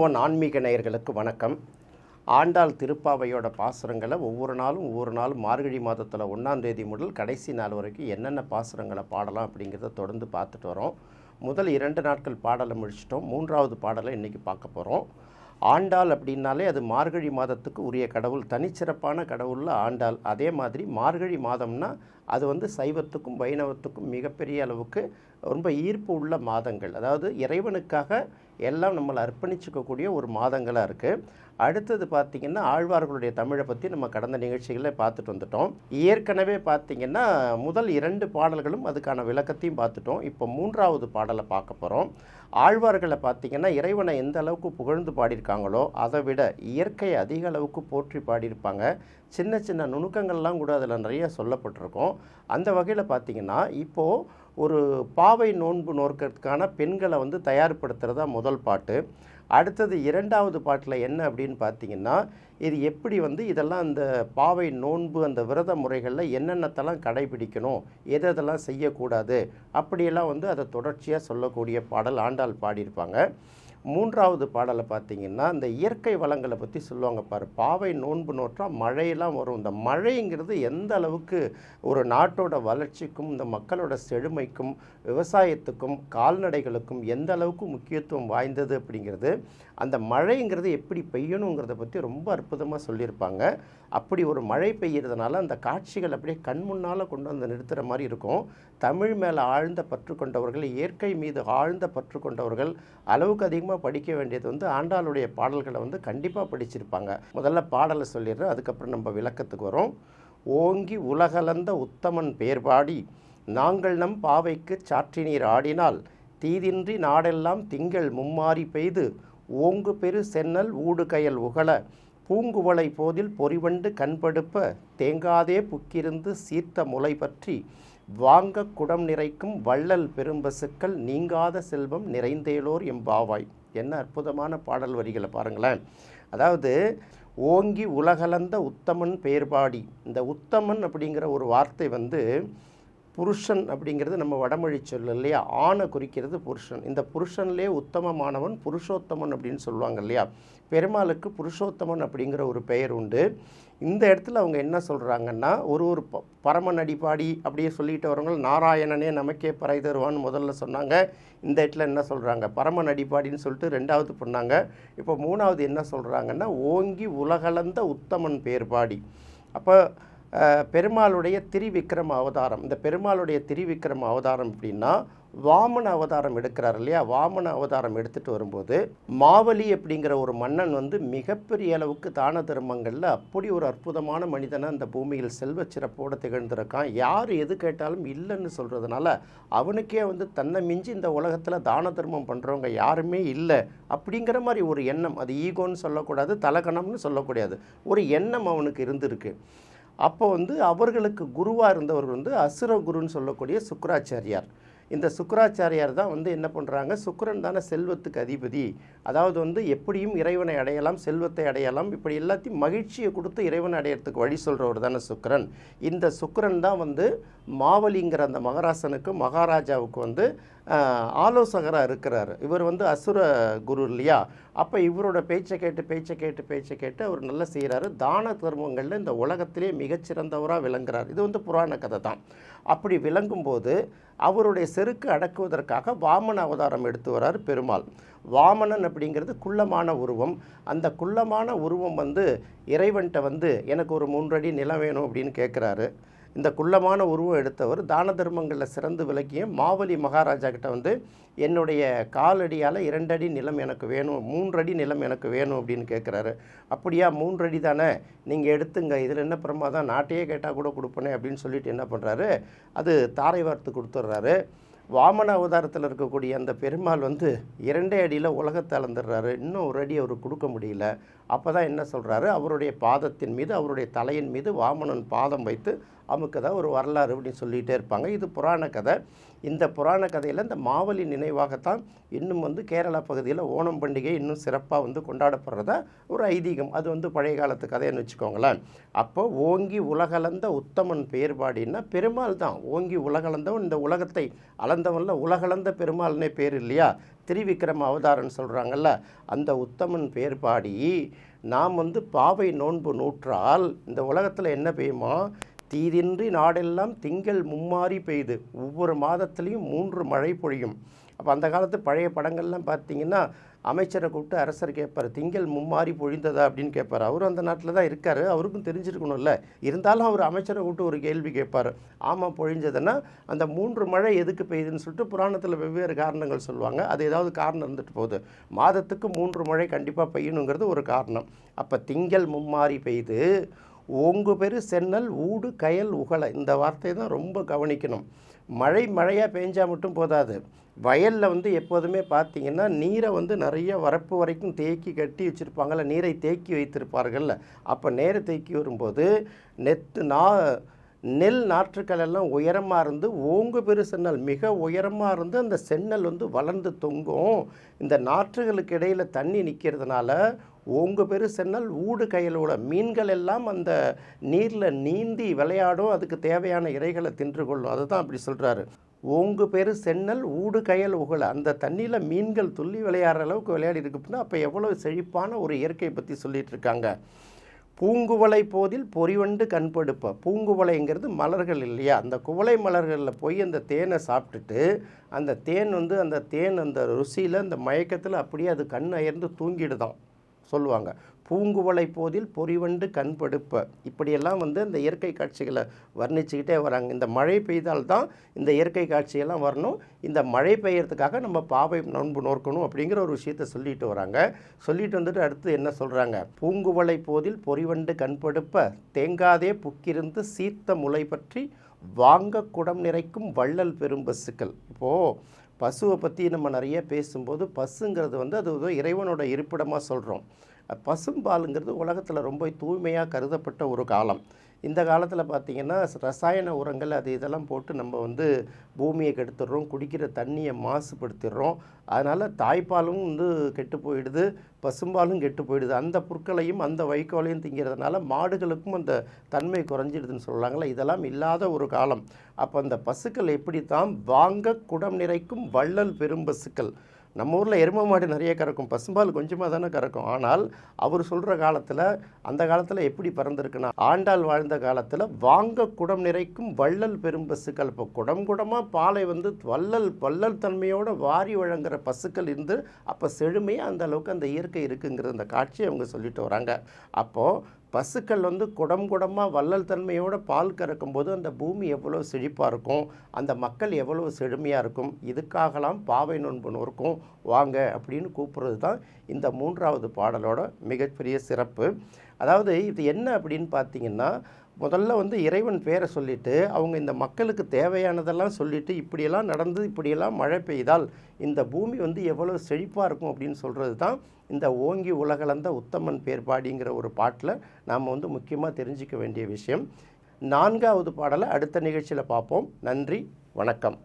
One ஆன்மீக நேயர்களுக்கு வணக்கம். ஆண்டாள் திருப்பாவையோட பாசுரங்களை ஒவ்வொரு நாளும் ஒவ்வொரு நாளும் மார்கழி மாதத்தில் ஒன்றாம் தேதி முதல் கடைசி நாள் வரைக்கும் என்னென்ன பாசுரங்களை பாடலாம் அப்படிங்கிறத தொடர்ந்து பார்த்துட்டு வரோம். முதல் இரண்டு நாட்கள் பாடலை முடிச்சிட்டோம். மூன்றாவது பாடலை இன்றைக்கி பார்க்க போகிறோம் ஆண்டாள் அப்படின்னாலே அது மார்கழி மாதத்துக்கு உரிய கடவுள் தனிச்சிறப்பான கடவுளில் ஆண்டாள். அதே மாதிரி மார்கழி மாதம்னா அது வந்து சைவத்துக்கும் வைணவத்துக்கும் மிகப்பெரிய அளவுக்கு ரொம்ப ஈர்ப்பு உள்ள மாதங்கள். அதாவது இறைவனுக்காக எல்லாம் நம்மளை அர்ப்பணிச்சுக்கக்கூடிய ஒரு மாதங்களாக இருக்குது அடுத்தது பார்த்திங்கன்னா ஆழ்வார்களுடைய தமிழை பற்றி நம்ம கடந்த நிகழ்ச்சிகளில் பார்த்துட்டு வந்துட்டோம். ஏற்கனவே பார்த்திங்கன்னா முதல் இரண்டு பாடல்களும் அதுக்கான விளக்கத்தையும் பார்த்துட்டோம் இப்போ மூன்றாவது பாடலை பார்க்க போகிறோம் ஆழ்வார்களை பார்த்திங்கன்னா இறைவனை எந்த அளவுக்கு புகழ்ந்து பாடியிருக்காங்களோ அதை விட இயற்கையை அதிக அளவுக்கு போற்றி பாடியிருப்பாங்க. சின்ன சின்ன நுணுக்கங்கள்லாம் கூட அதில் நிறைய சொல்லப்பட்டிருக்கும். அந்த வகையில் பார்த்திங்கன்னா இப்போது ஒரு பாவை நோன்பு நோக்கிறதுக்கான பெண்களை வந்து தயார்படுத்துகிறதா முதல் பாட்டு. அடுத்தது இரண்டாவது பாட்டில் என்ன அப்படின்னு பார்த்தீங்கன்னா இது எப்படி வந்து இதெல்லாம் அந்த பாவை நோன்பு அந்த விரத முறைகளில் என்னென்னத்தெல்லாம் கடைபிடிக்கணும் எது எதெல்லாம் செய்யக்கூடாது அப்படியெல்லாம் வந்து அதை தொடர்ச்சியாக சொல்லக்கூடிய பாடல் ஆண்டாள் பாடியிருப்பாங்க. மூன்றாவது பாடலை பார்த்தீங்கன்னா இந்த இயற்கை வளங்களை பற்றி சொல்லுவாங்க பாரு. பாவை நோன்பு நோற்றா மழையெல்லாம் வரும். இந்த மழைங்கிறது எந்த அளவுக்கு ஒரு நாட்டோட வளர்ச்சிக்கும் இந்த மக்களோட செழுமைக்கும் விவசாயத்துக்கும் கால்நடைகளுக்கும் எந்த அளவுக்கு முக்கியத்துவம் வாய்ந்தது அப்படிங்கிறது அந்த மழைங்கிறது எப்படி பெய்யணுங்கிறத பற்றி ரொம்ப அற்புதமாக சொல்லியிருப்பாங்க. அப்படி ஒரு மழை பெய்யறதுனால அந்த காட்சிகள் அப்படியே கண் முன்னால் கொண்டு வந்து நிறுத்துகிற மாதிரி இருக்கும். தமிழ் மேலே ஆழ்ந்த பற்று கொண்டவர்கள் இயற்கை மீது ஆழ்ந்த பற்று கொண்டவர்கள் அளவுக்கு அதிகமாக படிக்க வேண்டியது வந்து ஆண்டாளுடைய பாடல்களை வந்து கண்டிப்பாக படிச்சிருப்பாங்க. முதல்ல பாடலை சொல்லிடுறேன் அதுக்கப்புறம் நம்ம விளக்கத்துக்கு வரோம். ஓங்கி உலகலந்த உத்தமன் பேர்பாடி நாங்கள் நம் பாவைக்கு சாற்றினீர் ஆடினால் தீதின்றி நாடெல்லாம் திங்கள் மும்மாறி பெய்து ஓங்கு பெரு சென்னல் ஊடுகயல் உகல பூங்குவளை போதில் பொறிவண்டு கண்படுப்ப தேங்காதே புக்கிருந்து சீர்த்த முளை பற்றி வாங்க குடம் நிறைக்கும் வள்ளல் பெரும்பசுக்கள் நீங்காத செல்வம் நிறைந்தேலோர் எம்பாவாய் என்ன அற்புதமான பாடல் வரிகளை பாருங்களேன். அதாவது ஓங்கி உலகலந்த உத்தமன் பேர்பாடி. இந்த உத்தமன் அப்படிங்கிற ஒரு வார்த்தை வந்து புருஷன் அப்படிங்கிறது நம்ம வடமொழி சொல்லு இல்லையா? ஆணை குறிக்கிறது புருஷன். இந்த புருஷன்லேயே உத்தமமானவன் புருஷோத்தமன் அப்படின்னு சொல்லுவாங்க இல்லையா? பெருமாளுக்கு புருஷோத்தமன் அப்படிங்கிற ஒரு பெயர் உண்டு. இந்த இடத்துல அவங்க என்ன சொல்கிறாங்கன்னா ஒரு ஒரு ப பரமன் அடிப்பாடி அப்படியே சொல்லிட்டு வரவங்க நாராயணனே நமக்கே பறை தருவான்னு முதல்ல சொன்னாங்க. இந்த இடத்துல என்ன சொல்கிறாங்க பரமன் அடிப்பாடின்னு சொல்லிட்டு ரெண்டாவது பண்ணாங்க இப்போ மூணாவது என்ன சொல்கிறாங்கன்னா ஓங்கி உலகளந்த உத்தமன் பேர்பாடி. அப்போ பெருமாளுடைய திரிவிக்ரம அவதாரம். இந்த பெருமாளுடைய திரிவிக்ரம அவதாரம் அப்படின்னா வாமன அவதாரம் எடுக்கிறார் இல்லையா? வாமன அவதாரம் எடுத்துகிட்டு வரும்போது மாவலி அப்படிங்கிற ஒரு மன்னன் வந்து மிகப்பெரிய அளவுக்கு தான தர்மங்களில் அப்படி ஒரு அற்புதமான மனிதனை அந்த பூமியில் செல்வ சிறப்போடு திகழ்ந்திருக்கான். யார் எது கேட்டாலும் இல்லைன்னு சொல்கிறதுனால அவனுக்கே வந்து தன்னை மிஞ்சி இந்த உலகத்தில் தான தர்மம் பண்ணுறவங்க யாருமே இல்லை அப்படிங்கிற மாதிரி ஒரு எண்ணம். அது ஈகோன்னு சொல்லக்கூடாது தலகணம்னு சொல்லக்கூடாது. ஒரு எண்ணம் அவனுக்கு இருந்திருக்கு. அப்போ வந்து அவர்களுக்கு குருவாக இருந்தவர் வந்து அசுர குருன்னு சொல்லக்கூடிய சுக்கராச்சாரியார். இந்த சுக்கராச்சாரியார் தான் வந்து என்ன பண்ணுறாங்க சுக்கரன் தானே செல்வத்துக்கு அதிபதி. அதாவது வந்து எப்படியும் இறைவனை அடையலாம் செல்வத்தை அடையலாம். இப்படி எல்லாத்தையும் மகிழ்ச்சியை கொடுத்து இறைவனை அடையிறதுக்கு வழி சொல்கிறவர் தானே சுக்கரன். இந்த சுக்கரன் தான் வந்து மாவலிங்கிற அந்த மகராசனுக்கு மகாராஜாவுக்கு வந்து ஆலோசகராக இருக்கிறார். இவர் வந்து அசுர குரு இல்லையா? அப்போ இவரோட பேச்சை கேட்டு பேச்சை கேட்டு பேச்சை கேட்டு அவர் நல்லா செய்கிறாரு தான தர்மங்களில் இந்த உலகத்திலே மிகச்சிறந்தவராக விளங்குறார். இது வந்து புராண கதை தான். அப்படி விளங்கும்போது அவருடைய செருக்கு அடக்குவதற்காக வாமன அவதாரம் எடுத்து வர்றார் பெருமாள். வாமனன் அப்படிங்கிறது குள்ளமான உருவம். அந்த குள்ளமான உருவம் வந்து இறைவன்கிட்ட வந்து எனக்கு ஒரு மூன்றடி நிலம் வேணும் அப்படின்னு கேட்குறாரு இந்த குள்ளமான உருவம் எடுத்தவர் தான தர்மங்களில் சிறந்து விளக்கிய மாவலி மகாராஜா கிட்ட வந்து என்னுடைய காலடியால் இரண்டடி நிலம் எனக்கு வேணும் மூன்றடி நிலம் எனக்கு வேணும் அப்படின்னு கேட்குறாரு அப்படியா மூன்றடி தானே? நீங்கள் எடுத்துங்க இதில் என்ன பிரமாதம் நாட்டையே கேட்டால் கூட கொடுப்பனே அப்படின்னு சொல்லிட்டு என்ன பண்ணுறாரு அது தாரை வார்த்து கொடுத்துட்றாரு வாமன அவதாரத்தில் இருக்கக்கூடிய அந்த பெருமாள் வந்து இரண்டே அடியில் உலகத்தை அளந்துடுறாரு இன்னும் ஒரு அடி அவர் கொடுக்க முடியல. அப்போ தான் என்ன சொல்கிறாரு அவருடைய பாதத்தின் மீது அவருடைய தலையின் மீது வாமனன் பாதம் வைத்து அமுக்கு தான் ஒரு வரலாறு அப்படின்னு சொல்லிகிட்டே இருப்பாங்க. இது புராண கதை. இந்த புராண கதையில் இந்த மாவலி நினைவாகத்தான் இன்னும் வந்து கேரளா பகுதியில் ஓணம் பண்டிகை இன்னும் சிறப்பாக வந்து கொண்டாடப்படுறதா ஒரு ஐதீகம். அது வந்து பழைய காலத்து கதைன்னு வச்சுக்கோங்களேன். அப்போ ஓங்கி உலகளந்த உத்தமன் பேர்பாடின்னா பெருமாள் தான். ஓங்கி உலகளந்தவன் இந்த உலகத்தை அளந்தவன்ல உலகளந்த பெருமாள்னே பேர் இல்லையா? திரிவிக்ரம அவதாரன் சொல்கிறாங்கல்ல அந்த உத்தமன் பேர் பாடி நாம் வந்து பாவை நோன்பு நூற்றால் இந்த உலகத்தில் என்ன பெய்யுமா? தீதின்றி நாடெல்லாம் திங்கள் மும்மாறி பெய்து. ஒவ்வொரு மாதத்துலேயும் மூன்று மழை பொழியும். அப்போ அந்த காலத்து பழைய படங்கள்லாம் பார்த்தீங்கன்னா அமைச்சரை கூப்பிட்டு அரசர் கேட்பார் திங்கள் மும்மாறி பொழிந்ததா? அப்படின்னு கேட்பார் அவரும் அந்த நாட்டில் தான் இருக்கார். அவருக்கும் தெரிஞ்சிருக்கணும்ல. இருந்தாலும் அவர் அமைச்சரை கூப்பிட்டு ஒரு கேள்வி கேட்பார் ஆமாம் பொழிஞ்சதுன்னா அந்த மூன்று மழை எதுக்கு பெய்யுதுன்னு சொல்லிட்டு புராணத்தில் வெவ்வேறு காரணங்கள் சொல்லுவாங்க. அது ஏதாவது காரணம் இருந்துட்டு போகுது. மாதத்துக்கு மூன்று மழை கண்டிப்பாக பெய்யணுங்கிறது ஒரு காரணம். அப்போ திங்கள் மும்மாறி பெய்து ஓங்கு பெரு சென்னல் ஊடு கயல் உகலை இந்த வார்த்தையை தான் ரொம்ப கவனிக்கணும். மழை மழையாக பெஞ்சால் மட்டும் போதாது. வயலில் வந்து எப்போதுமே பார்த்தீங்கன்னா நீரை வந்து நிறைய வரப்பு வரைக்கும் தேக்கி கட்டி வச்சுருப்பாங்கள்ல நீரை தேக்கி வைத்திருப்பார்கள்ல. அப்போ நேரை தேக்கி வரும்போது நெத்து நா நெல் நாற்றுக்கள் எல்லாம் உயரமாக இருந்து ஓங்கு பெரு சென்னல் மிக உயரமாக இருந்து அந்த சென்னல் வந்து வளர்ந்து தொங்கும். இந்த நாற்றுகளுக்கு இடையில் தண்ணி நிற்கிறதுனால ஓங்கு பெரு சென்னல் ஊடு கையிலோட மீன்கள் எல்லாம் அந்த நீரில் நீந்தி விளையாடும். அதுக்கு தேவையான இறைகளை தின்று கொள்ளும். அதுதான் அப்படி சொல்கிறாரு ஓங்கு பெரு சென்னல் ஊடு கயல் உகல அந்த தண்ணியில் மீன்கள் துள்ளி விளையாடுற அளவுக்கு விளையாடி இருக்குன்னா அப்போ எவ்வளோ செழிப்பான ஒரு இயற்கையை பற்றி சொல்லிட்டு இருக்காங்க. பூங்குவளை போதில் பொறிவண்டு கண்படுப்ப பூங்குவளைங்கிறது மலர்கள் இல்லையா? அந்த குவளை மலர்களில் போய் அந்த தேனை சாப்பிட்டுட்டு அந்த தேன் வந்து அந்த தேன் அந்த ருசியில் அந்த மயக்கத்தில் அப்படியே அது கண் அயர்ந்து தூங்கிடுதான். சொல்லுவாங்க. பூங்குவளை போதில் பொறிவண்டு கண்படுப்ப இப்படியெல்லாம் வந்து இந்த இயற்கை காட்சிகளை வர்ணிச்சுக்கிட்டே வராங்க. இந்த மழை பெய்தால்தான் இந்த இயற்கை காட்சியெல்லாம் வரணும். இந்த மழை பெய்யறதுக்காக நம்ம பாவை நோன்பு நோக்கணும் அப்படிங்கிற ஒரு விஷயத்த சொல்லிட்டு வராங்க. சொல்லிட்டு வந்துட்டு அடுத்து என்ன சொல்கிறாங்க பூங்குவளை போதில் பொறிவண்டு கண்படுப்ப தேங்காதே புக்கிருந்து சீர்த்த முளை பற்றி வாங்க குடம் நிறைக்கும் வள்ளல் பெரும் பசுக்கள். இப்போது பசுவை பற்றி நம்ம நிறைய பேசும்போது பசுங்கிறது வந்து அது இறைவனோட இருப்பிடமாக சொல்கிறோம் பசும்பாலுங்கிறது உலகத்தில் ரொம்ப தூய்மையாக கருதப்பட்ட ஒரு காலம். இந்த காலத்தில் பார்த்திங்கன்னா ரசாயன உரங்கள் அது இதெல்லாம் போட்டு நம்ம வந்து பூமியை கெடுத்துடுறோம் குடிக்கிற தண்ணியை மாசுபடுத்திடுறோம் அதனால் தாய்ப்பாலும் வந்து கெட்டு போயிடுது பசும்பாலும் கெட்டு போயிடுது. அந்த புற்களையும் அந்த வைக்கோலையும் திங்கிறதுனால மாடுகளுக்கும் அந்த தன்மை குறைஞ்சிடுதுன்னு சொல்கிறாங்களே இதெல்லாம் இல்லாத ஒரு காலம். அப்போ அந்த பசுக்கள் எப்படி தான் வாங்க குடம் நிறைக்கும் வள்ளல் பெரும் பசுக்கள். நம்ம ஊரில் எருமை மாடு நிறைய கறக்கும். பசும்பால் கொஞ்சமாக தானே கறக்கும். ஆனால் அவர் சொல்கிற காலத்தில் அந்த காலத்தில் எப்படி பறந்துருக்குன்னா ஆண்டாள் வாழ்ந்த காலத்தில் வாங்க குடம் நிறைக்கும் வள்ளல் பெரும் பசுக்கள். இப்போ குடம் குடமாக பாலை வந்து வள்ளல் வள்ளல் தன்மையோடு வாரி வழங்குற பசுக்கள் இருந்து அப்போ செழுமையாக அந்த அளவுக்கு அந்த இயற்கை இருக்குங்கிற அந்த காட்சியை அவங்க சொல்லிட்டு வராங்க. அப்போது பசுக்கள் வந்து குடம் குடமாக வள்ளல் தன்மையோட பால் கறக்கும்போது அந்த பூமி எவ்வளோ செழிப்பாக இருக்கும் அந்த மக்கள் எவ்வளோ செழுமையாக இருக்கும் இதுக்காகலாம் பாவை நோன்பு நோர்க்கும் வாங்க அப்படின்னு கூப்பிட்றது தான் இந்த மூன்றாவது பாடலோட மிகப்பெரிய சிறப்பு. அதாவது இது என்ன அப்படின்னு பார்த்தீங்கன்னா முதல்ல வந்து இறைவன் பேரை சொல்லிட்டு அவங்க இந்த மக்களுக்கு தேவையானதெல்லாம் சொல்லிட்டு இப்படியெல்லாம் நடந்து இப்படியெல்லாம் மழை பெய்தால் இந்த பூமி வந்து எவ்வளோ செழிப்பாக இருக்கும் அப்படின்னு சொல்கிறது தான் இந்த ஓங்கி உலகளந்த உத்தமன் பேர்பாடிங்கிற ஒரு பாட்டில் நாம் வந்து முக்கியமாக தெரிஞ்சிக்க வேண்டிய விஷயம். நான்காவது பாடலை அடுத்த நிகழ்ச்சியில் பார்ப்போம். நன்றி வணக்கம்.